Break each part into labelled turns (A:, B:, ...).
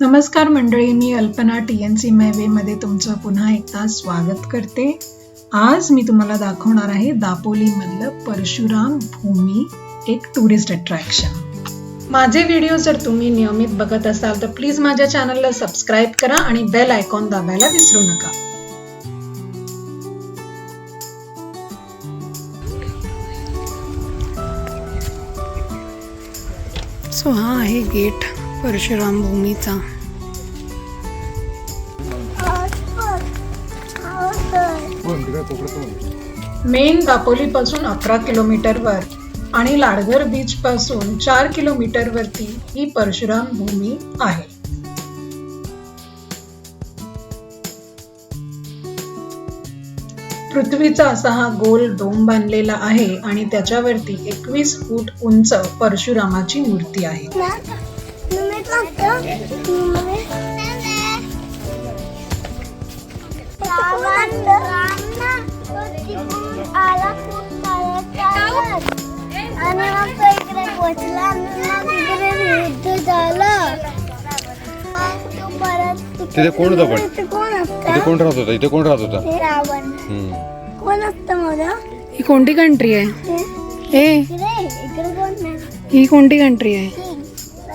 A: नमस्कार मंडळी मी अल्पना टी एन सी मध्ये तुमचं पुन्हा एकदा स्वागत करते. आज मी तुम्हाला दाखवणार आहे दापोलीमधलं परशुराम भूमी एक टुरिस्ट अट्रॅक्शन माझे व्हिडिओ जर तुम्ही नियमित बघत असाल तर प्लीज माझ्या चॅनलला सबस्क्राईब करा आणि बेल आयकॉन दाबायला विसरू नका. सो हा आहे गेट परशुराम भूमीचा. मेन दापोलीपासून अकरा किलोमीटरवर आणि लाडघर बीच पासून चार किलोमीटरवरती ही परशुराम भूमी आहे. पृथ्वीचा असा हा गोल डोम बांधलेला आहे आणि त्याच्यावरती एकवीस फूट उंच परशुरामाची मूर्ती आहे.
B: आणि मग तो इकडे पोचला
C: तिथे कोण होतं पण?
B: तिथे कोण
C: इथे
B: असतं
C: कोण राहत होता? इथे कोण राहत होता?
B: हे रावण.
C: हम्म.
B: कोण असतं माझं
A: ही कोणती कंट्री आहे?
B: हे?
A: ए.
B: इकडे इकडे कोण नाही
A: ही कोणती कंट्री आहे?
B: ही.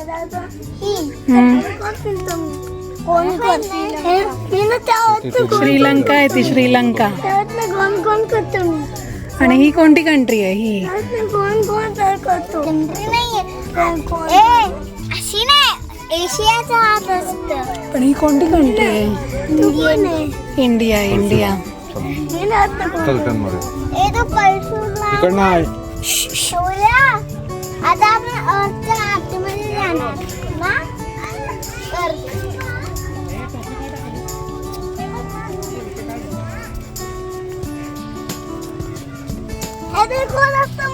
B: दादा, ही.
A: हम्म.
B: कोण फिरतो मग? कोण कोण हे मी ना त्यावर कोण
A: श्रीलंका आहे ती श्रीलंका.
B: त्यातलं कोण कोण करतो मी
A: आणि ही कोणती कंट्री आहे? ही.
B: कोण कोण तर करतो? कोण अशी नाही. एशियाचा हात असतं
A: पण ही कोणती कंट्री आहे? India India.
B: हे आता कोण?
C: चल टर्न मारूया.
B: ए तो परशुराम
C: इकडनं आहे.
B: शौर्या आता आपण अर्थच्या आतमध्ये जाणार. ना अर्थ. हे ते कोण असतं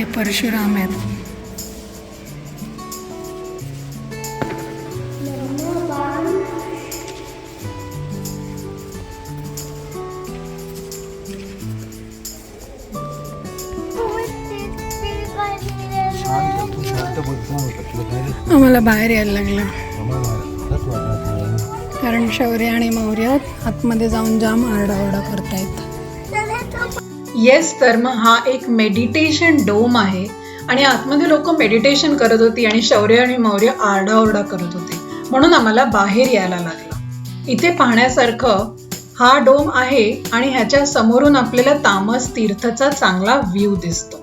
A: हे परशुराम आहेत. आम्हाला बाहेर यायला लागलं. कारण शौर्य आणि मौर्य आतमध्ये जाऊन जाम आरडाओरडा करतायत. येस तर मग हा एक मेडिटेशन डोम आहे. आणि आतमध्ये लोक मेडिटेशन करत होती आणि शौर्य आणि मौर्य आरडाओरडा करत होते. म्हणून आम्हाला बाहेर यायला लागलं. इथे पाहण्यासारखं हा डोम आहे आणि ह्याच्या समोरून आपल्याला तामस तीर्थचा चांगला व्ह्यू दिसतो.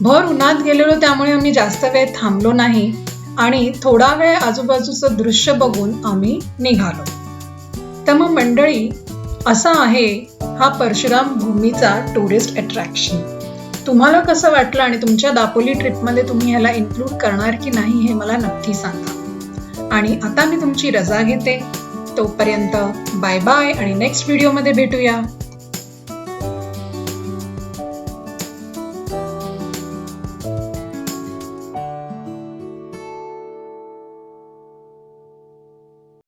A: भर उन्हात गेलेलो त्यामुळे आम्ही जास्त वेळ थांबलो नाही आणि थोडा वेळ आजूबाजूचं दृश्य बघून आम्ही निघालो. तर मग मंडळी असा आहे हा परशुराम भूमीचा टुरिस्ट अट्रॅक्शन तुम्हाला कसं वाटलं आणि तुमच्या दापोली ट्रिपमध्ये तुम्ही ह्याला इन्क्लूड करणार की नाही हे मला नक्की सांगा. आणि आता मी तुमची रजा घेते. तोपर्यंत बाय बाय आणि नेक्स्ट व्हिडिओमध्ये भेटूया.